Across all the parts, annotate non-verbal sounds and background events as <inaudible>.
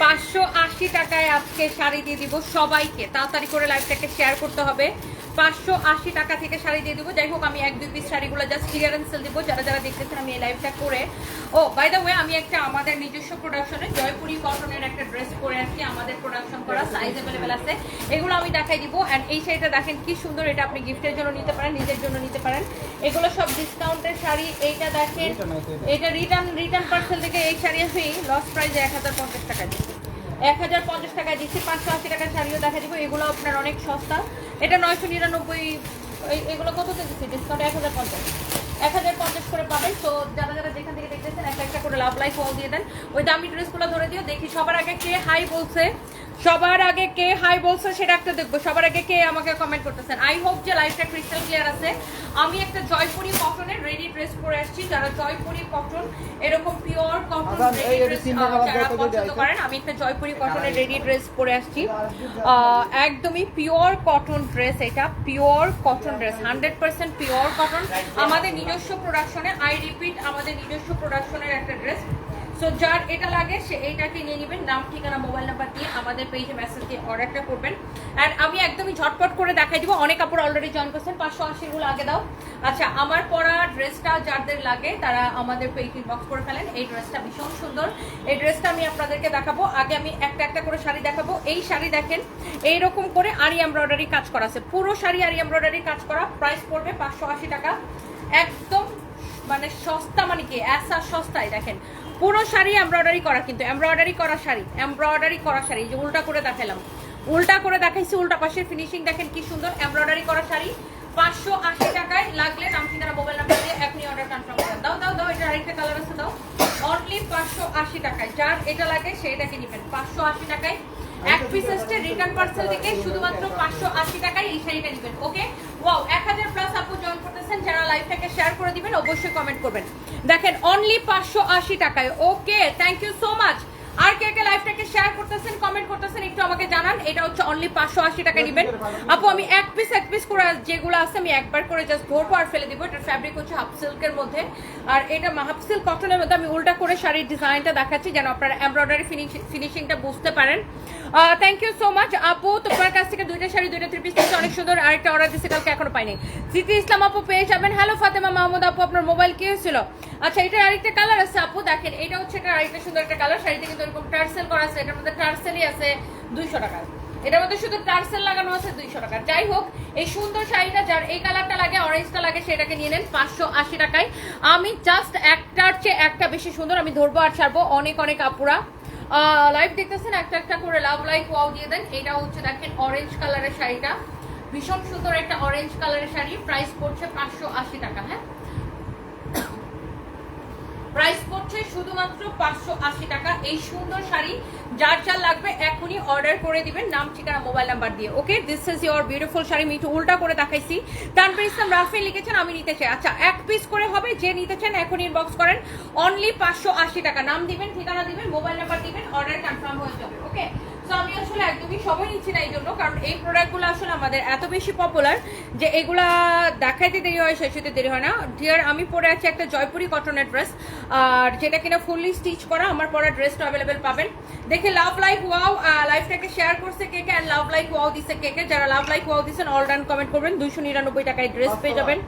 পাঁচশো আশি টাকায় আজকে শাড়ি দিয়ে দিব সবাইকে। তাড়াতাড়ি করে লাইভটাকে শেয়ার করতে হবে। পাঁচশো আশি টাকা থেকে শাড়ি দিয়ে দিব। যাই হোক আমি এক দুই পিস শাড়িগুলো জাস্ট ক্লিয়ারেন্স সেল দিব। যারা যারা দেখতেছেন আমি এই লাইভটা করে। ও বাই দ্য ওয়ে আমি একটা আমাদের নিজস্ব প্রোডাকশনে জয়পুরি কটনের একটা ড্রেস পরে আসছি আমাদের প্রোডাকশন করা সাইজ অ্যাভেলেবেল আছে। এগুলো আমি দেখাই দিব। অ্যান্ড এই শাড়িটা দেখেন কি সুন্দর এটা আপনি গিফটের জন্য নিতে পারেন নিজের জন্য নিতে পারেন। এগুলো সব ডিসকাউন্টের শাড়ি। এইটা দেখেন এটা রিটার্ন রিটার্ন পার্সেল থেকে এই শাড়ি আমি লস প্রাইসে এক হাজার পঞ্চাশ টাকা দিচ্ছি। এক হাজার পঞ্চাশ টাকায় দিচ্ছি, পাঁচশো আশি টাকার শাড়িও দেখা দিব, এগুলো আপনার অনেক সস্তা। এটা নয়শো নিরানব্বই এগুলো কত দিচ্ছি? ডিসকাউন্ট এক হাজার পঞ্চাশ। এক হাজার পঞ্চাশ করে পাবেন। তো যারা যারা যেখান থেকে দেখতেছেন, একটা একটা করে লাভ লাইফ ফল দিয়ে দেন। ওই দামি ড্রেসগুলো ধরে দিও, দেখি সবার আগে কে হাই বলছে। সবার আগে কে হাই বলছে সেটা একটা দেখব। সবার আগে কে আমাকে কমেন্ট করতেছেন? আই হোপ যে লাইফটা ক্রিস্টাল ক্লিয়ার আছে। আমি একটা জয়পুরি কটনের রেডি ড্রেস পরে আসছি। যারা জয়পুরি কটন এরকম পিওর কটন রেডি ড্রেস যারা পছন্দ করেন আমি একটা জয়পুরি কটনের রেডি ড্রেস পরে আসছি। আহ, একদমই পিওর কটন ড্রেস এটা pure cotton dress hundred percent pure cotton আমাদের নিজস্ব প্রোডাকশনে আই রিপিট আমাদের নিজস্ব প্রোডাকশনের একটা ড্রেস সো যার এটা লাগে, সে এইটাকে নিয়ে নেবেন। নাম, ঠিকানা, মোবাইল নাম্বার দিয়ে আমাদের পেজে মেসেজ দিয়ে অর্ডারটা করবেন। অ্যান্ড আমি একদমই ঝটপট করে দেখাই দিব। অনেক কাপড় অলরেডি জয়েন করছেন। পাঁচশো আশিগুলো আগে দাও। আচ্ছা আমার পরা ড্রেসটা যাদের লাগে, তারা আমাদের পেজ ইনবক্স করে ফেলেন। এই ড্রেসটা ভীষণ সুন্দর। এই ড্রেসটা আমি আপনাদেরকে দেখাবো। আগে আমি একটা একটা করে শাড়ি দেখাবো। এই শাড়ি দেখেন এই রকম করে আরি এমব্রয়ডারি কাজ করা আছে। পুরো শাড়ি আরি এমব্রয়ডারি কাজ করা। প্রাইস পড়বে পাঁচশো আশি টাকা। একদম মানে সস্তা মানে কি? এসা সস্তায় দেখেন। পুরো শাড়ি এমব্রয়ডারি করা কিন্তু এমব্রয়ডারি করা শাড়ি এমব্রয়ডারি করা শাড়ি যে উল্টা করে দেখালাম। উল্টা করে দেখাইছি, উল্টা পাশের ফিনিশিং দেখেন কি সুন্দর এমব্রয়ডারি করা শাড়ি। পাঁচশো আশি টাকায় লাগলে নাম ঠিকানা মোবাইল নাম্বার দিয়ে এখনই অর্ডার কনফার্ম করে দাও। দাও দাও, এটা আরেকটা কালার আছে, দাও। অনলি পাঁচশো আশি টাকায়, যার এটা লাগে সেটাকে নেবেন। পাঁচশো আশি টাকায়, এক পিস আসছে রিটার্ন পার্সেল থেকে শুধুমাত্র পাঁচশো আশি টাকায় এই শাড়িটা নেবেন ওকে ওয়াও এক হাজার প্লাস আপু জয়েন করতেছেন, যারা লাইভটাকে শেয়ার করে দিবেন, অবশ্যই কমেন্ট করবেন। দেখেন অনলি পাঁচশো আশি টাকায়। Okay thank you so much আর কে কে লাইভটাকে শেয়ার করতেছেন কমেন্ট করতেছেন একটু আমাকে জানান। এটা হচ্ছে অনলি পাঁচশো আশি টাকা নেবেন। আপু আমি এক পিস এক পিস করে যেগুলো আছে আমি একবার করে জাস্ট ধরবো আর ফেলে দিব। এটার ফ্যাব্রিক হচ্ছে হাফ সিল্কের মধ্যে। আর এটা হাফ সিল্ক কটনের মধ্যে আমি উল্টা করে শাড়ির ডিজাইনটা দেখাচ্ছি যেন আপনারা এমব্রয়ডারি ফিনিশিংটা বুঝতে পারেন। থ্যাংক ইউ সো মাচ আপু তোমার কাছ থেকে দুইটা শাড়ি দুইটা থ্রি পিস অনেক সুন্দর আরেকটা অর্ডার দিচ্ছে কালকে এখনও পাইনি। সিটি ইসলাম আপু পেয়ে যাবেন। হ্যালো ফাতেমা মাহমুদ আপু আপনার মোবাইল কি হয়েছিল? আচ্ছা এটার আরেকটা কালার আছে, আপু, দেখেন, এটা হচ্ছে এটা আরেকটা সুন্দর একটা কালার শাড়িতে কিন্তু এরকম টার্সেল করা আছে, এটার মধ্যে টার্সেলই আছে দুইশো টাকা। এটার মধ্যে শুধু টার্সেল লাগানো আছে দুইশো টাকা। যাই হোক, এই সুন্দর শাড়িটা যার, এই কালারটা লাগে অরেঞ্জটা লাগে, সেটাকে নিয়ে নেন পাঁচশো আশি টাকায়। আমি জাস্ট একটার চেয়ে একটা বেশি সুন্দর আমি ধরবো আর ছাড়বো অনেক অনেক আপুরা। লাইভ দেখতেছেন, একটা একটা করে লাভ লাইক ওয়াও দিয়ে দেন। এটা হচ্ছে, দেখেন অরেঞ্জ কালারের শাড়িটা। ভীষণ সুন্দর একটা অরেঞ্জ কালারের শাড়ি প্রাইস পড়ছে পাঁচশো আশি টাকা হ্যাঁ? প্রাইস পড়ছে শুধুমাত্র পাঁচশো আশি টাকা। এই সুন্দর শাড়ি, যার যার লাগবে এখনই অর্ডার করে দিবেন। নাম, ঠিকানা মোবাইল নাম্বার দিয়ে okay this is your beautiful sari. একটু উল্টা করে দেখাইছি। তারপর ইসলাম রাফিন লিখেছেন, আমি নিতে চাই। আচ্ছা এক পিস করে হবে, যে নিতে চান এখন ইনবক্স করেন। অনলি পাঁচশো আশি টাকা। নাম দিবেন, ঠিকানা দিবেন মোবাইল নাম্বার দিবেন অর্ডার কনফার্ম হয়ে যাবে ওকে তো আমি আসলে একদমই সময় নিচ্ছি না এই জন্য কারণ এই প্রোডাক্টগুলো আসলে আমাদের এত বেশি পপুলার যে এগুলা দেখাইতে দেরি হয় শেষ হতে দেরি হয় না। ডিয়ার আমি পরে আছি একটা জয়পুরি কটনের ড্রেস আর যেটা কিনা ফুললি স্টিচ করা আমার পরা ড্রেসটা অ্যাভেলেবেল পাবেন। দেখে লাভ লাইক ওয়াও লাইফটাকে শেয়ার করছে কে কে অ্যান্ড লাভ লাইক ওয়াও দিছে কে কে। যারা লাভ লাইক ওয়াও দিচ্ছেন অল ডান কমেন্ট করবেন। দুইশো নিরানব্বই টাকায় ড্রেস পেয়ে যাবেন।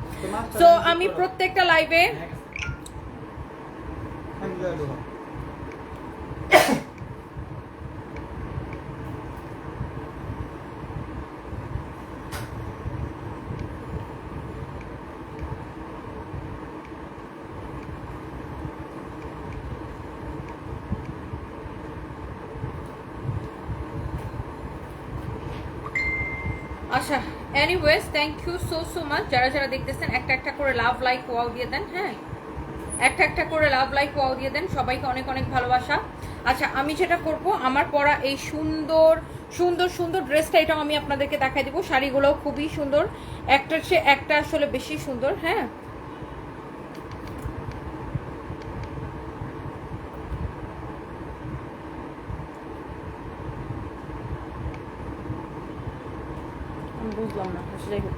সো আমি প্রত্যেকটা লাইভে আচ্ছা anyways thank you so so much যারা যারা দেখতেছেন, একটা একটা করে লাভ লাইক ওয়াও দিয়ে দেন হ্যাঁ? একটা একটা করে লাভ লাইক ওয়াও দিয়ে দেন, সবাইকে অনেক অনেক ভালোবাসা। আচ্ছা আমি যেটা করব, আমার পরা এই সুন্দর সুন্দর সুন্দর ড্রেসটা এটাও আমি আপনাদেরকে দেখাই দিব। শাড়িগুলোও খুবই সুন্দর। একটার সে একটা আসলে বেশি সুন্দর হ্যাঁ আমি বুঝলাম না আচ্ছা, যাই হোক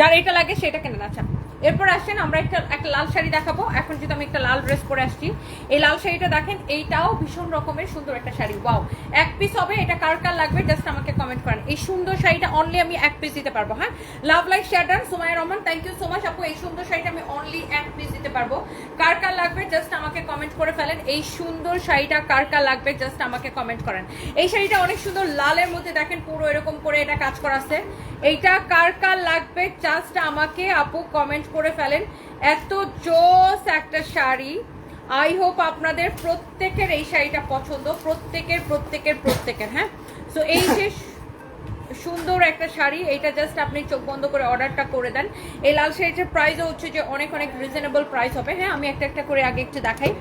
যার এটা লাগে সেটা কেনেন আচ্ছা। এরপর আসেন, আমরা একটা একটা লাল শাড়ি দেখাবো। এখন যদি আমি একটা লাল ড্রেস পরে আসছি, এই লাল শাড়িটা দেখেন, এইটাও ভীষণ রকমের সুন্দর একটা শাড়ি। ওয়াও এক পিস হবে, এটা কার কার লাগবে? জাস্ট আমাকে কমেন্ট করেন। এই সুন্দর শাড়িটা অনলি আমি এক পিস দিতে পারব হ্যাঁ? Love life share Somaya Rahman thank you so much আপু। এই সুন্দর শাড়িটা আমি অনলি এক পিস দিতে পারব। কার কার লাগবে? জাস্ট আমাকে কমেন্ট করে ফেলেন। এই সুন্দর শাড়িটা কার কার লাগবে? জাস্ট আমাকে কমেন্ট করেন। এই শাড়িটা অনেক সুন্দর, লালের মধ্যে দেখেন, পুরো এরকম করে এটা কাজ করা আছে এইটা কার কার লাগবে? জাস্ট আমাকে আপু কমেন্ট করে ফেলেন। এত জোস একটা শাড়ি। আই হোপ আপনাদের প্রত্যেকের এই শাড়িটা পছন্দ। প্রত্যেকের প্রত্যেকের প্রত্যেকের হ্যাঁ? তো এই যে <laughs> সুন্দর একটা শাড়ি এটা জাস্ট আপনি চোখ বন্ধ করে অর্ডারটা করে দেন। এই লাল শাড়িটার প্রাইসও হচ্ছে যে অনেক অনেক রিজনেবল প্রাইস হবে। হ্যাঁ আমি একটা একটা করে আগে একটু দেখাই।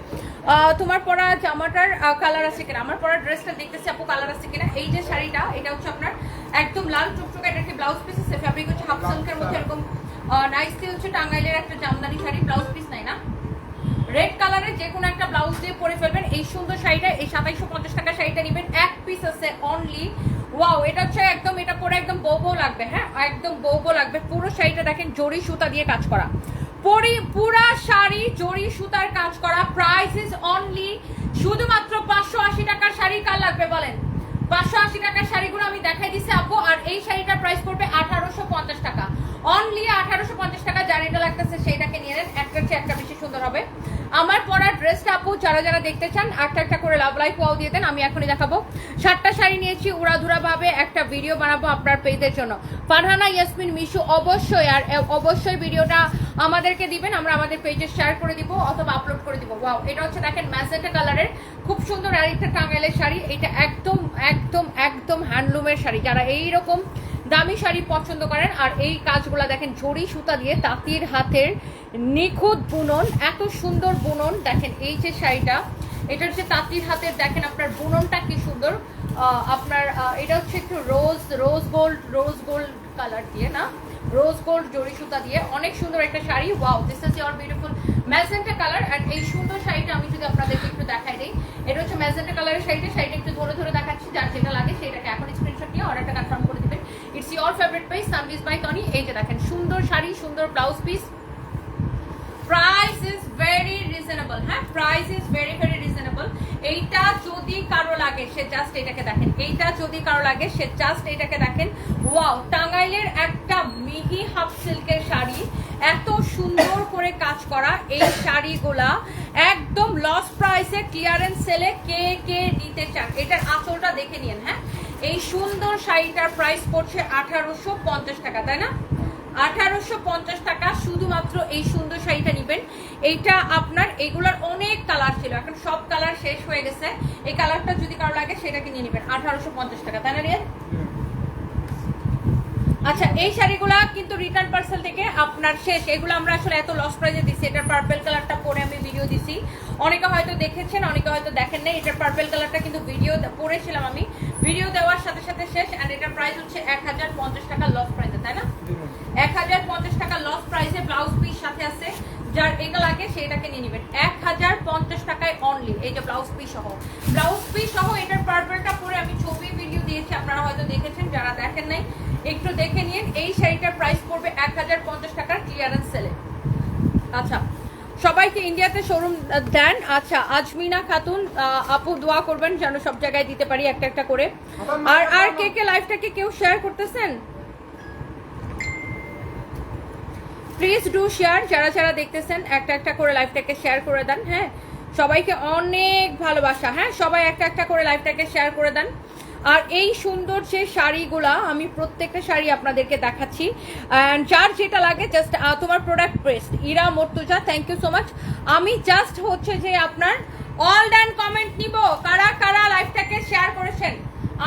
আহ, তোমার পরা জামাটার কালার আছে কিনা? আমার পরা ড্রেসটা দেখতেছি আপু কালার আছে কিনা? এই যে শাড়িটা এটা হচ্ছে আপনার একদম লাল টুকটুক কি ব্লাউজ পিস আছে ফ্যাব্রিক হচ্ছে হাফ সিল্কের মধ্যে এরকম নাইসলি হচ্ছে টাঙ্গাইলের একটা জামদানি শাড়ি ব্লাউজ পিস নাই না? রেড কালারের যে কোনো একটা ব্লাউজ দিয়ে পরে ফেলবেন। এই সুন্দর শাড়িটা, এই সাতাইশো পঞ্চাশ টাকা শাড়িটা নেবেন। এক পিস আছে অনলি ওয়াও এটা হচ্ছে একদম, এটা পরে একদম বউ লাগবে হ্যাঁ? একদম বউ লাগবে। পুরো শাড়িটা দেখেন, জরি সুতা দিয়ে কাজ করা। পরি, পুরা শাড়ি জরি সুতার কাজ করা। প্রাইস ইজ অনলি শুধুমাত্র পাঁচশো আশি টাকার শাড়ি কার লাগবে, বলেন। পাঁচশো আশি টাকার শাড়িগুলো আমি দেখাই দিচ্ছি আপু, আর এই শাড়িটার প্রাইস পড়বে আঠারোশো পঞ্চাশ টাকা। অনলি আঠারোশো পঞ্চাশ টাকা যার এটা লাগতেছে সেইটাকে নিয়ে নেন। একটা চেয়ে একটা বেশি সুন্দর হবে। আমার পরা ড্রেসটা আপু, যারা যারা দেখতে চান একটা একটা করে লাভ লাইফ ওয়াও দিয়ে দেন, আমি এখনই দেখাবো। সাতটা শাড়ি নিয়েছি উড়াধুরা ভাবে একটা ভিডিও বানাবো আপনার পেজের জন্য। ফারহানা, ইয়াসমিন, মিশু, অবশ্যই, আর অবশ্যই ভিডিওটা আমাদেরকে দিবেন, আমরা আমাদের পেজে শেয়ার করে দিব, অথবা আপলোড করে দিব। ওয়াও এটা হচ্ছে দেখেন ম্যাজেন্টা কালারের খুব সুন্দর আর একটা টাঙ্গাইলের শাড়ি, এটা একদম একদম একদম হ্যান্ডলুমের শাড়ি। যারা এইরকম দামি শাড়ি পছন্দ করেন, আর এই কাজগুলো দেখেন ঝড়ি সুতা দিয়ে তাঁতির হাতের নিখুঁত বুনন, এত সুন্দর বুনন। দেখেন, এই যে শাড়িটা, এটা হচ্ছে তাঁতির হাতের, দেখেন আপনার বুননটা কি সুন্দর। আপনার এটা হচ্ছে একটু rose rose gold rose gold colour দিয়ে, না? রোজ গোল্ড জড়ি সুতা দিয়ে অনেক সুন্দর একটা sari. Wow this is your beautiful magenta colour আর এই সুন্দর শাড়িটা আমি যদি আপনাদেরকে একটু দেখাই দিই। এটা হচ্ছে ম্যাজেন্টা কালারের শাড়িটা। শাড়িটা একটু ধরে ধরে দেখাচ্ছি, যার যেটা লাগে সেটাকে এখন স্ক্রিনশট নিয়ে অর্ডারটা কনফার্ম করে দেবেন। It's your favourite page Sanvis by Tony এই যে দেখেন, সুন্দর শাড়ি, সুন্দর blouse piece price is very reasonable হ্যাঁ? প্রাইস ইজ ভেরি ভেরি এইটা যদি কারও লাগে, সে জাস্ট এটাকে দেখেন। এইটা যদি কারও লাগে, সে জাস্ট এটাকে দেখেন। ওয়াও টাঙ্গাইলের একটা মিহি হাফ সিল্কের শাড়ি। এত সুন্দর করে কাজ করা এই শাড়িগুলা। একদম লস প্রাইসে ক্লিয়ারেন্স সেলে কে কে নিতে চান, এটার আঁচলটা দেখে নিন হ্যাঁ? এই সুন্দর শাড়িটার প্রাইস পড়ছে আঠারোশো পঞ্চাশ টাকা, তাই না? আঠারোশো পঞ্চাশ টাকা শুধুমাত্র এই সুন্দর শাড়িটা নিবেন। এইটা আপনার, এগুলার অনেক কালার ছিল। এখন সব কালার শেষ হয়ে গেছে। এই কালারটা যদি কারও লাগে সেটাকে নিয়ে নেবেন। আঠারোশো পঞ্চাশ টাকা। তাই না রিয়াদ আচ্ছা এই শাড়িগুলা কিন্তু রিটার্ন পার্সেল থেকে আপনার শেষ। এগুলো আমরা আসলে এত লস প্রাইজে দিচ্ছি। এটার পার্পেল কালারটা পরে আমি ভিডিও দিছি। অনেকে হয়তো দেখেছেন, অনেকে হয়তো দেখেন নাই। এটার পার্পেল কালারটা কিন্তু ভিডিও পরেছিলাম আমি। ভিডিও দেওয়ার সাথে সাথে শেষ। অ্যান্ড এটার প্রাইস হচ্ছে এক হাজার পঞ্চাশ টাকা লস প্রাইজে তাই না? এক হাজার পঞ্চাশ টাকা লস প্রাইসে ব্লাউজ পিস সাথে আছে। যার এটা লাগে সেটাকে নিয়ে নেবেন। এক হাজার পঞ্চাশ টাকায় অনলি এই যে ব্লাউজ পিস সহ। ব্লাউজ পিস সহ এটার পার্পেলটা পরে আমি ছবি ভিডিও দিয়েছি আপনারা হয়তো দেখেছেন যারা দেখেন নাই একটু দেখে নিন। এই শাড়িটার প্রাইস পড়বে এক হাজার পঞ্চাশ টাকার ক্লিয়ারেন্স সেলে আচ্ছা সবাইকে ইন্ডিয়াতে শোরুম দেন। আচ্ছা আজমিনা খাতুন আপু দোয়া করবেন যেন সব জায়গায় দিতে পারি একটা একটা করে। আর আর কে কে লাইভটাকে কেউ শেয়ার করতেছেন? প্লিজ ডু শেয়ার যারা যারা দেখতেছেন, একটা একটা করে লাইভটাকে শেয়ার করে দেন হ্যাঁ? সবাইকে অনেক ভালোবাসা হ্যাঁ? সবাই একটা একটা করে লাইভটাকে শেয়ার করে দেন। আর এই সুন্দর যে শাড়িগুলা, আমি প্রত্যেকটা শাড়ি আপনাদেরকে দেখাচ্ছি। And যার যেটা লাগে জাস্ট তোমার product প্রেস্ট Ira Murtuza thank you so much আমি জাস্ট হচ্ছে যে আপনার অল ডান কমেন্ট নিব। কারা কারা লাইভটাকে শেয়ার করেছেন?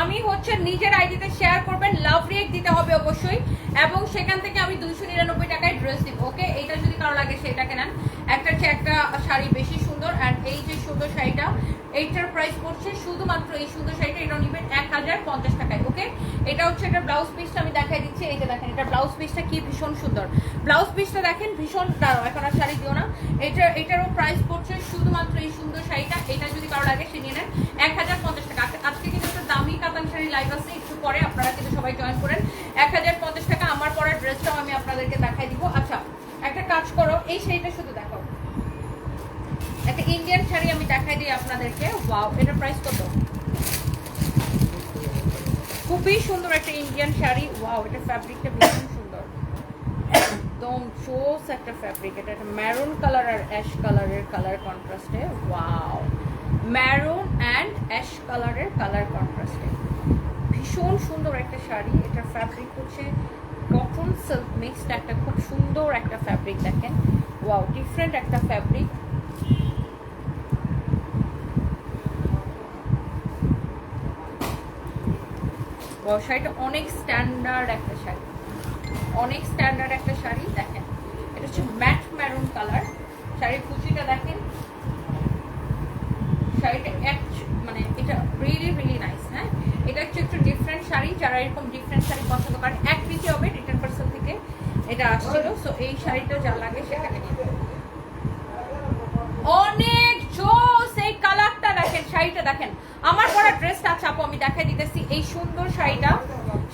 আমি হচ্ছে নিজের আইডিতে শেয়ার করবেন লাভ রিয়েক্ট দিতে হবে অবশ্যই, এবং সেখান থেকে আমি দুইশো নিরানব্বই টাকায় ড্রেস দিব ওকে এইটা যদি কারও লাগে সেটাকে নেন। একটা হচ্ছে একটা শাড়ি বেশি সুন্দর অ্যান্ড এই যে সুন্দর শাড়িটা, এইটার প্রাইস পড়ছে শুধুমাত্র এই সুন্দর শাড়িটা, এটা নেবেন এক হাজার পঞ্চাশ টাকায় ওকে এটা হচ্ছে এটা ব্লাউজ পিসটা আমি দেখাই দিচ্ছি, এই যে দেখেন, এটা ব্লাউজ পিসটা কি ভীষণ সুন্দর। ব্লাউজ পিসটা দেখেন, ভীষণ দাঁড়াও এখন আর শাড়ি দিও না। এটা, এটারও প্রাইস পড়ছে শুধুমাত্র এই সুন্দর শাড়িটা, এটা যদি কারও লাগে সে নিয়ে নেন, এক হাজার পঞ্চাশ টাকা আজকে- আজকে কিন্তু একটা দামি লাইভ আছে, একটু পরে আপনারা কিন্তু সবাই জয়েন করেন। এক হাজার পঞ্চাশ টাকা আমার পরার ড্রেসটাও আমি আপনাদেরকে দেখাই দিব। আচ্ছা একটা কাজ করো, এই শাড়িটা শুধু দেখো। একটা ইন্ডিয়ান শাড়ি আমি দেখাই দিই আপনাদেরকে। ওয়াও এটার প্রাইস কত? খুবই সুন্দর একটা ইন্ডিয়ান শাড়ি। ওয়াও এটা ফ্যাব্রিকটা ভীষণ সুন্দর। একদম চোস একটা ফ্যাব্রিক এটা একটা ম্যারুন কালার আর অ্যাশ কালারের কালার কন্ট্রাস্টে ওয়াও ম্যারুন অ্যান্ড অ্যাশ কালারের কালার কন্ট্রাস্টে ভীষণ সুন্দর একটা শাড়ি। এটা ফ্যাব্রিক হচ্ছে কটন সিল্ক মিক্সড একটা খুব সুন্দর একটা ফ্যাব্রিক দেখেন। ওয়াও ডিফারেন্ট একটা ফ্যাব্রিক শাড়িটা অনেক স্ট্যান্ডার্ড একটা শাড়ি। অনেক স্ট্যান্ডার্ড একটা শাড়ি, দেখেন। এটা হচ্ছে ম্যাট ম্যারুন কালার শাড়ির কুচিটা দেখেন। শাড়িটা এক মানে এটা রিয়েলি রিয়েলি নাইস হ্যাঁ? এটা হচ্ছে একটু ডিফারেন্ট শাড়ি, যারা এরকম ডিফারেন্ট শাড়ি পছন্দ করেন, এক পিসে হবে রিটার্ন পার্সেল থেকে এটা আসছিল। সো এই শাড়িটা যা লাগে সেখানে অনেক জোস এই কালারটা দেখেন, শাড়িটা দেখেন। আমার পরা ড্রেসটা আছে আপু আমি দেখাই দিতেছি। এই সুন্দর শাড়িটা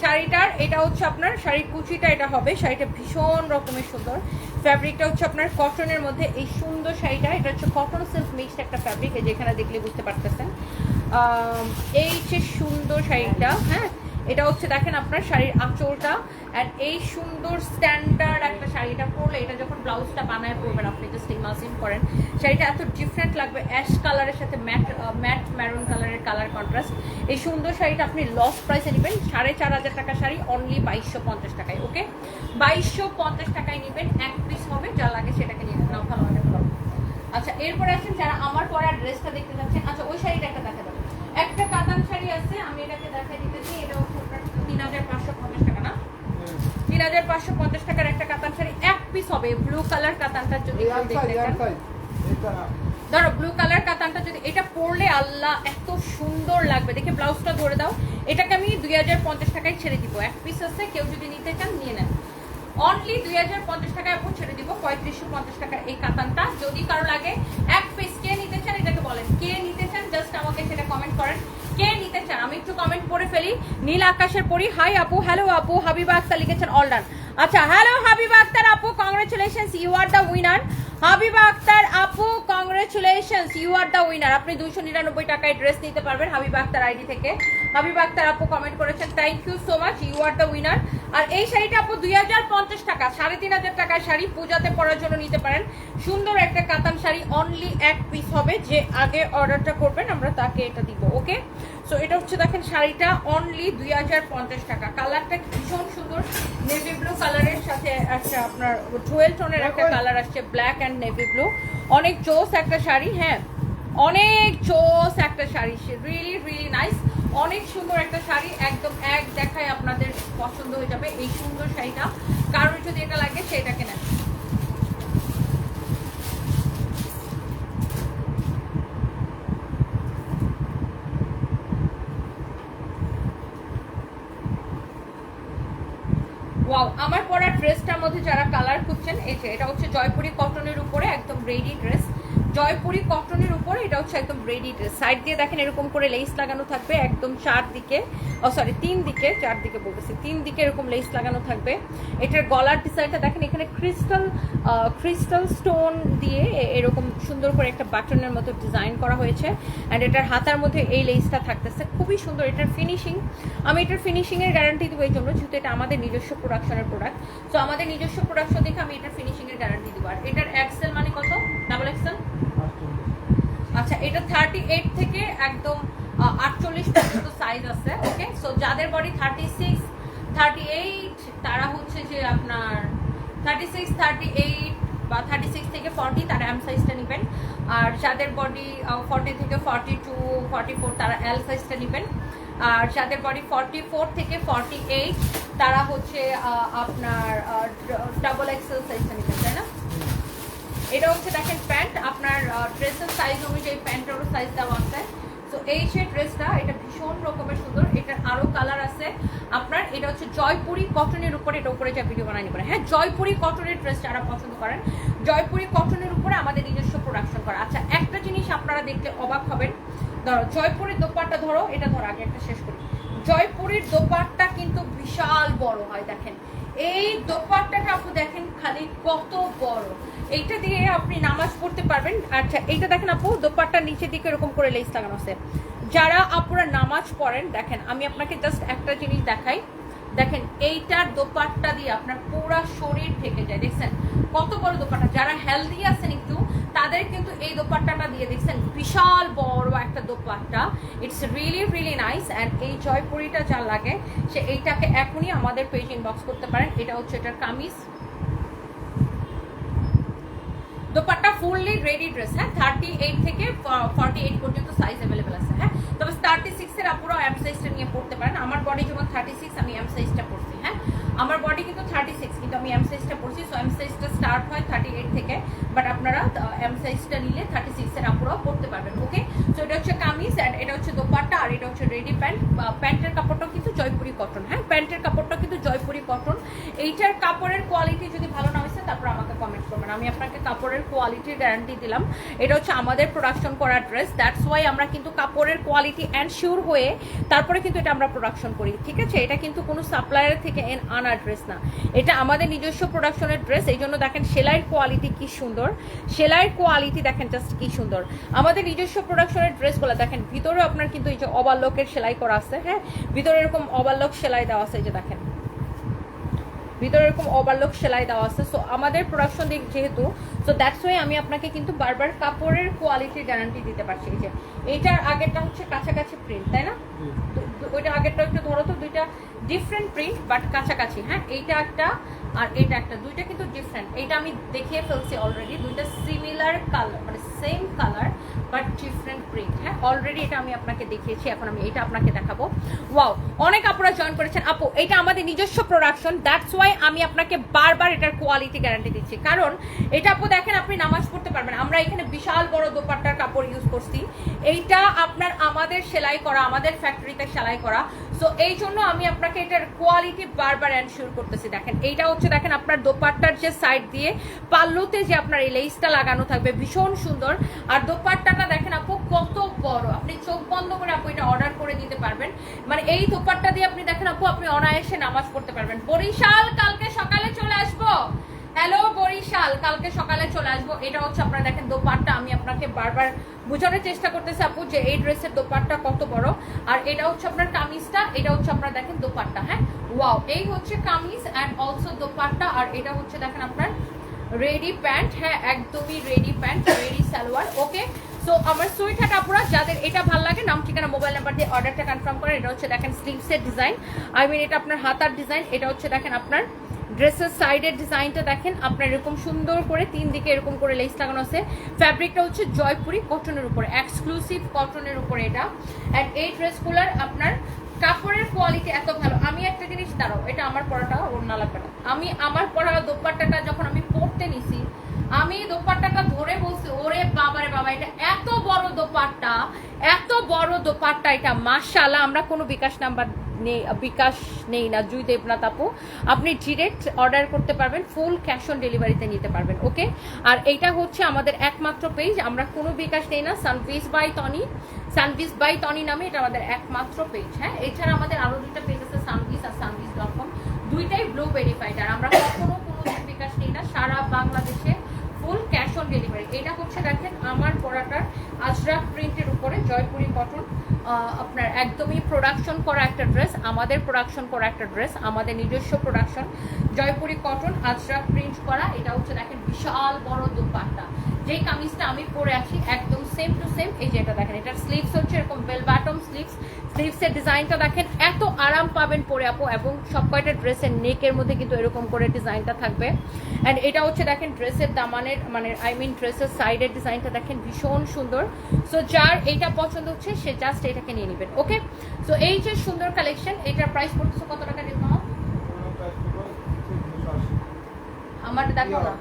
শাড়িটার, এটা হচ্ছে আপনার শাড়ির কুচিটা, এটা হবে। শাড়িটা ভীষণ রকমের সুন্দর। ফ্যাব্রিকটা হচ্ছে আপনার কটনের মধ্যে এই সুন্দর শাড়িটা। এটা হচ্ছে কটন সিল্ক মিক্সড একটা ফ্যাব্রিক যেখানে দেখলে বুঝতে পারতেছেন। এই যে সুন্দর শাড়িটা হ্যাঁ? এটা হচ্ছে দেখেন আপনার শাড়ির আঁচলটা অ্যান্ড এই সুন্দর স্ট্যান্ডার্ড একটা শাড়িটা পরলে এটা যখন ব্লাউজটা বানায় পরবেন, আপনি জাস্ট ইমাজিন করেন। শাড়িটা এত ডিফারেন্ট লাগবে অ্যাশ কালারের সাথে ম্যাট ম্যাট ম্যারুন কালারের কালার কন্ট্রাস্ট এই সুন্দর শাড়িটা আপনি লস প্রাইসে নেবেন, সাড়ে চার হাজার টাকা শাড়ি অনলি বাইশশো পঞ্চাশ টাকায় ওকে বাইশশো পঞ্চাশ টাকায় নেবেন, এক পিস হবে, যা লাগে সেটাকে নিয়ে নেবেন। ভালো ভালো আচ্ছা এরপরে আসেন যারা আমার পরা ড্রেসটা দেখতে যাচ্ছেন। আচ্ছা ওই 3550 টাকার একটা কাতান শাড়ি এক পিস হবে। ব্লু কালার কাতানটা যদি ধরো ব্লু কালার কাতানটা যদি এটা পরলে আল্লাহ এত সুন্দর লাগবে। দেখে ব্লাউজটা ধরে দাও। এটাকে আমি দুই হাজার পঞ্চাশ টাকায় ছেড়ে দিব। এক পিস আছে কেউ যদি নিতে চান নিয়ে নেন। অনলি দুই হাজার পঞ্চাশ টাকায় এখন ছেড়ে দিব পঁয়ত্রিশশো পঞ্চাশ টাকার এই কাতানটা। যদি কারও লাগে এক পিস কে নিতে চান এটাকে বলেন। কে নিতে চান জাস্ট আমাকে সেটা কমেন্ট করেন। কে নিতে চান আমি একটু কমেন্ট করে ফেলি। নীল আকাশের পরি। হাই আপু হ্যালো আপু, হাবিবা আক্তার লিখেছেন অল ডান আচ্ছা হ্যালো হাবিবা আক্তার আপু congratulations you are the winner Habiba Akter আপু congratulations you are the winner আপনি দুশো নিরানব্বই টাকায় ড্রেস নিতে পারবেন হাবিবা আক্তার আইডি থেকে। হাবিবা আক্তার আপু কমেন্ট করেছেন thank you so much you are the winner আর এই শাড়িটা আপু দুই হাজার পঞ্চাশ টাকা সাড়ে তিন হাজার টাকার শাড়ি পূজাতে পরার জন্য নিতে পারেন। সুন্দর একটা কাতান শাড়ি অনলি এক পিস হবে যে আগে অর্ডারটা করবেন আমরা তাকে এটা দিব ওকে? সো এটা হচ্ছে দেখেন শাড়িটা অনলি দুই হাজার পঞ্চাশ টাকা। কালারটা ভীষণ সুন্দর নেভি ব্লু কালারের সাথে একটা আপনার টুয়েলভ টোনের একটা কালার আসছে ব্ল্যাক অ্যান্ড নেভি ব্লু অনেক চোস একটা শাড়ি হ্যাঁ অনেক চোস একটা শাড়ি রিয়েলি রিয়েলি নাইস অনেক সুন্দর একটা শাড়ি, একদম এক দেখায় আপনাদের পছন্দ হয়ে যাবে এই সুন্দর শাড়িটা। কারোর যদি এটা লাগে সেটাকে নেন। ওয়াও আমার পরা ড্রেসটার মধ্যে যারা কালার খুঁজছেন, এই যে এটা হচ্ছে জয়পুরি কটনের উপরে একদম রেডি ড্রেস জয়পুরি কটনের উপরে, এটা হচ্ছে একদম রেডি ড্রেস সাইড দিয়ে দেখেন এরকম করে লেস লাগানো থাকবে, একদম চারদিকে, ও সরি তিন দিকে চারদিকে বলতেছি তিন দিকে এরকম লেস লাগানো থাকবে। এটার গলার ডিজাইনটা দেখেন, এখানে ক্রিস্টাল ক্রিস্টাল স্টোন দিয়ে এরকম সুন্দর করে একটা বাটনের মতো ডিজাইন করা হয়েছে। অ্যান্ড এটার হাতার মধ্যে এই লেসটা থাকতেছে। খুবই সুন্দর, এটার ফিনিশিং আমি এটার ফিনিশিংয়ের গ্যারান্টি দেবো এই জন্য, যেহেতু এটা আমাদের নিজস্ব প্রোডাকশনের প্রোডাক্ট তো আমাদের নিজস্ব প্রোডাকশন দেখে আমি এটার ফিনিশিংয়ের গ্যারান্টি দেবো। আর এটার এক্সেল মানে কত? ডাবল এক্সেল আচ্ছা এটা থার্টি এইট থেকে একদম আটচল্লিশ পর্যন্ত সাইজ আছে ওকে সো যাদের body thirty six thirty eight তারা হচ্ছে যে আপনার থার্টি সিক্স থার্টি এইট বা থার্টি সিক্স থেকে ফর্টি তারা এম সাইজটা নেবেন। আর যাদের বডি ফর্টি থেকে ফর্টি টু ফর্টি ফোর তারা এল সাইজটা নেবেন। আর যাদের বডি ফর্টি ফোর থেকে ফর্টি এইট তারা হচ্ছে আপনার ডাবল এক্সেল সাইজটা নেবেন, তাই না? এটা হচ্ছে দেখেন প্যান্ট, আপনার ড্রেসের সাইজ অনুযায়ী প্যান্টেরও সাইজ দেওয়া আছে। তো এই যে ড্রেসটা, এটা ভীষণ রকমের সুন্দর, এটার আরও কালার আছে। আপনার, এটা হচ্ছে জয়পুরি কটনের উপরে, এটা উপরে যা ভিডিও বানাই করে হ্যাঁ জয়পুরি কটনের ড্রেস যারা পছন্দ করেন, জয়পুরি কটনের উপরে আমাদের নিজস্ব প্রোডাকশন করা। আচ্ছা একটা জিনিস আপনারা দেখলে অবাক হবেন। ধরো, জয়পুরের দোপাট্টা ধরো, এটা ধরো, আগে একটা শেষ করি। জয়পুরের দোপাট্টা কিন্তু বিশাল বড় হয়, দেখেন। এই দোপাট্টাটা আপু দেখেন খালি কত বড়। এইটা দিয়ে আপনি নামাজ পড়তে পারবেন। আচ্ছা এইটা দেখেন আপু দোপাট্টার নিচের দিকে এরকম করে লেস লাগানো আছে। যারা আপুরা নামাজ পড়েন, দেখেন, আমি আপনাকে জাস্ট একটা জিনিস দেখাই। দেখেন, এইটার দোপাট্টা দিয়ে আপনার পুরা শরীর থেকে যায়। দেখছেন? কত বড় দোপাট্টা। যারা হেলদি আছেন একটু, তাদের কিন্তু এই দোপাট্টাটা দিয়ে দেখছেন, বিশাল বড় একটা dupatta. It's really really nice and এই জয়পুরিটা যা লাগে, সে এইটাকে এখনই আমাদের পেজ ইনবক্স করতে পারেন। এটা হচ্ছে এটার kameez. Dupatta fully ready dress হ্যাঁ? থার্টি এইট থেকে ফর্টি এইট পর্যন্ত সাইজ অ্যাভেলেবেল আছে হ্যাঁ? তবে থার্টি সিক্সের আপুরা এম সাইজটা নিয়ে পড়তে পারেন। আমার বডি যেমন থার্টি সিক্স আমি এম সাইজটা পড়ছি হ্যাঁ? আমার বডি কিন্তু থার্টি সিক্স কিন্তু আমি এম সাইজটা পড়ছি সো এম সাইজটা স্টার্ট হয় থার্টি এইট থেকে বাট আপনারা এম সাইজটা নিলে থার্টি সিক্সের আপুরাও পড়তে পারবেন ওকে সো এটা হচ্ছে কামিজ অ্যান্ড এটা হচ্ছে দোপাট্টা, আর এটা হচ্ছে রেডি প্যান্ট প্যান্টের কাপড়টাও কিন্তু জয়পুরি কটন হ্যাঁ? প্যান্টের কাপড়টাও কিন্তু জয়পুরি কটন এইটার কাপড়ের কোয়ালিটি যদি ভালো না হয়েছে, তারপর আমাকে কমেন্ট করবেন। আমি আপনাকে কাপড়ের কোয়ালিটির গ্যারান্টি দিলাম। এটা হচ্ছে আমাদের প্রোডাকশন করা ড্রেস দ্যাটস ওয়াই আমরা কিন্তু কাপড়ের কোয়ালিটি অ্যান্ড হয়ে তারপরে কিন্তু এটা আমরা প্রোডাকশন করি। ঠিক আছে? এটা কিন্তু কোনো সাপ্লায়ার থেকে এন আনা ড্রেস না। এটা আমাদের নিজস্ব প্রোডাকশনের ড্রেস এই জন্য দেখেন সেলাইয়ের কোয়ালিটি কি সুন্দর। সেলাইয়ের কোয়ালিটি দেখেন জাস্ট কি সুন্দর। আমাদের নিজস্ব প্রোডাকশনের ড্রেসগুলো দেখেন, ভিতরেও আপনার কিন্তু এই যে অবাল্যকের সেলাই করা আছে হ্যাঁ? ভিতরে এরকম অবাল্যক সেলাই দেওয়া আছে এই যে দেখেন। ভিতরে এরকম ওভারলক সেলাই দেওয়া আছে। সো আমাদের প্রোডাকশন দিক যেহেতু সো দ্যাটস ওয়াই আমি আপনাকে কিন্তু বারবার কাপড়ের কোয়ালিটির গ্যারান্টি দিতে পারছি। যে এইটার আগেরটা হচ্ছে কাছাকাছি প্রিন্ট তাই না? ওইটা আগেরটা একটু ধরো তো দুইটা ডিফারেন্ট প্রিন্ট বাট কাছাকাছি হ্যাঁ? এইটা একটা আর এইটা একটা দুইটা কিন্তু ডিফারেন্ট এইটা আমি দেখিয়ে ফেলছি অলরেডি দুইটা সিমিলার কালার মানে same colour but different print হ্যাঁ? অলরেডি এটা আমি আপনাকে দেখিয়েছি, এখন আমি এটা আপনাকে দেখাবো। ওয়াও অনেক আপনারা জয়েন করেছেন। আপু, এটা আমাদের নিজস্ব প্রোডাকশন দ্যাটস ওয়াই আমি আপনাকে বারবার এটার কোয়ালিটি গ্যারান্টি দিচ্ছি। কারণ এটা আপু দেখেন, আপনি নামাজ পড়তে পারবেন আমরা এখানে বিশাল বড় দোপাট্টার কাপড় ইউজ করছি। এইটা আপনার আমাদের সেলাই করা, আমাদের ফ্যাক্টরিতে সেলাই করা। সো এই জন্য আমি আপনাকে এটার কোয়ালিটি বারবার এনশিওর করতেছি। দেখেন, এইটা হচ্ছে দেখেন আপনার দোপাট্টার যে সাইড দিয়ে পাল্লুতে যে আপনার এই লেসটা লাগানো থাকবে, ভীষণ সুন্দর। আর দোপাট্টাটা দেখেন আপু, কত বড়। আপনি চোখ বন্ধ করে আপু এটা অর্ডার করে দিতে পারবেন। মানে এই দোপাট্টা দিয়ে আপনি দেখেন আপু, আপনি অনায়াসে নামাজ পড়তে পারবেন। বরিশাল, কালকে সকালে চলে আসব। হ্যালো বরিশাল, কালকে সকালে চলে আসব। এটা হচ্ছে আপনারা দেখেন দোপাট্টা। আমি আপনাকে বারবার বোঝানোর চেষ্টা করতেছি আপু যে এই ড্রেসের দোপাট্টা কত বড়। আর এটা হচ্ছে আপনার কামিজটা, এটা হচ্ছে আপনারা দেখেন দোপাট্টা হ্যাঁ? ওয়াও এই হচ্ছে কামিজ অ্যান্ড অলসো দোপাট্টা। আর এটা হচ্ছে দেখেন আপনার রেডি প্যান্ট হ্যাঁ একদমই ready pant ready salwar okay so আমার সুইট আপুরা, যাদের এটা ভালো লাগে, নাম, ঠিকানা মোবাইল নাম্বার দিয়ে অর্ডারটা কনফার্ম করেন। এটা হচ্ছে দেখেন স্লিভসের ডিজাইন আই মিন এটা আপনার হাতার ডিজাইন এটা হচ্ছে দেখেন আপনার ড্রেসের সাইডের ডিজাইনটা দেখেন, আপনার এরকম সুন্দর করে তিন দিকে এরকম করে লেস লাগানো আছে। ফ্যাব্রিকটা হচ্ছে জয়পুরি কটনের উপরে এক্সক্লুসিভ কটনের উপরে এটা। অ্যান্ড এই ড্রেসগুলোর আপনার কাপড়ের কোয়ালিটি এত ভালো। আমি একটা জিনিস, দাঁড়াও, এটা আমার ওড়না লাগবে না। আমি আমার পড়া দোপাট্টাটা যখন আমি পরতে নিছি, আমি দোপাট্টাটা ধরে বলছি, ওরে বাবারে বাবা, এটা এত বড় দোপাট্টা, এত বড় দোপাট্টা এটা। মাশাআল্লাহ, আমরা কোনো বিকাশ নাম্বার নেই বিকাশ নেই না, জুই দেবনাথ আপু। আপনি ডিরেক্ট অর্ডার করতে পারবেন ফুল ক্যাশ অন ডেলিভারিতে নিতে পারবেন ওকে আর এইটা হচ্ছে আমাদের একমাত্র পেজ আমরা কোনো বিকাশ নেই না Sanvis by Tony Sanvis by Tony নামে এটা আমাদের একমাত্র পেজ হ্যাঁ? এছাড়া আমাদের আরও দুইটা পেজ আছে সানভিস আর সানভিস ডট কম দুইটাই ব্লু ভেরিফাইড আর আমরা কখনো কোনো বিকাশ নেই না, সারা বাংলাদেশে ফুল ক্যাশ অন ডেলিভারি এটা হচ্ছে দেখেন, আমার পড়াটার আজরাক প্রিন্টের উপরে, জয়পুরি কটন আপনার একদমই প্রোডাকশন করা একটা ড্রেস আমাদের প্রোডাকশন করা একটা ড্রেস আমাদের নিজস্ব production Jaipuri cotton Ajrakh print করা, এটা হচ্ছে দেখেন বিশাল বড় দুপাট্টা। যেই কামিজটা আমি পরে আছি, একদম সেম টু সেম এই যে এটা দেখেন, এটার স্লিভস হচ্ছে এরকম বেল বাটম স্লিভস স্লিভসের ডিজাইনটা দেখেন, এত আরাম পাবেন পরে আপু, এবং সব কয়টা ড্রেসের নেকের মধ্যে কিন্তু এরকম করে ডিজাইনটা থাকবে। অ্যান্ড এটা হচ্ছে দেখেন ড্রেসের দামানের মানে আই মিন ড্রেসের সাইডের ডিজাইনটা দেখেন ভীষণ সুন্দর। সো যার এইটা পছন্দ হচ্ছে, সে জাস্ট এটাকে নিয়ে নেবেন ওকে সো এই যে সুন্দর কালেকশন এটার প্রাইস পড়তেছে কত টাকা ডিসকাউন্ট আমার দেখো না।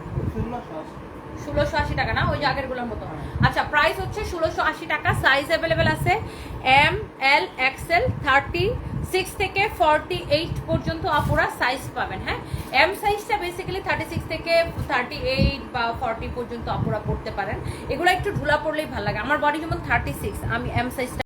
ষোলোশো আশি টাকা না? ওই যে আগেরগুলোর মতো। আচ্ছা প্রাইস হচ্ছে ষোলোশো আশি টাকা। সাইজ অ্যাভেলেবেল আছে M L XL thirty six থেকে ফর্টি এইট পর্যন্ত আপুরা সাইজ পাবেন হ্যাঁ? এম সাইজটা বেসিক্যালি থার্টি সিক্স থেকে থার্টি এইট বা ফর্টি পর্যন্ত আপুরা পড়তে পারেন। এগুলো একটু ঢুলা পড়লেই ভালো লাগে। আমার বডি যেমন থার্টি সিক্স আমি এম সাইজটা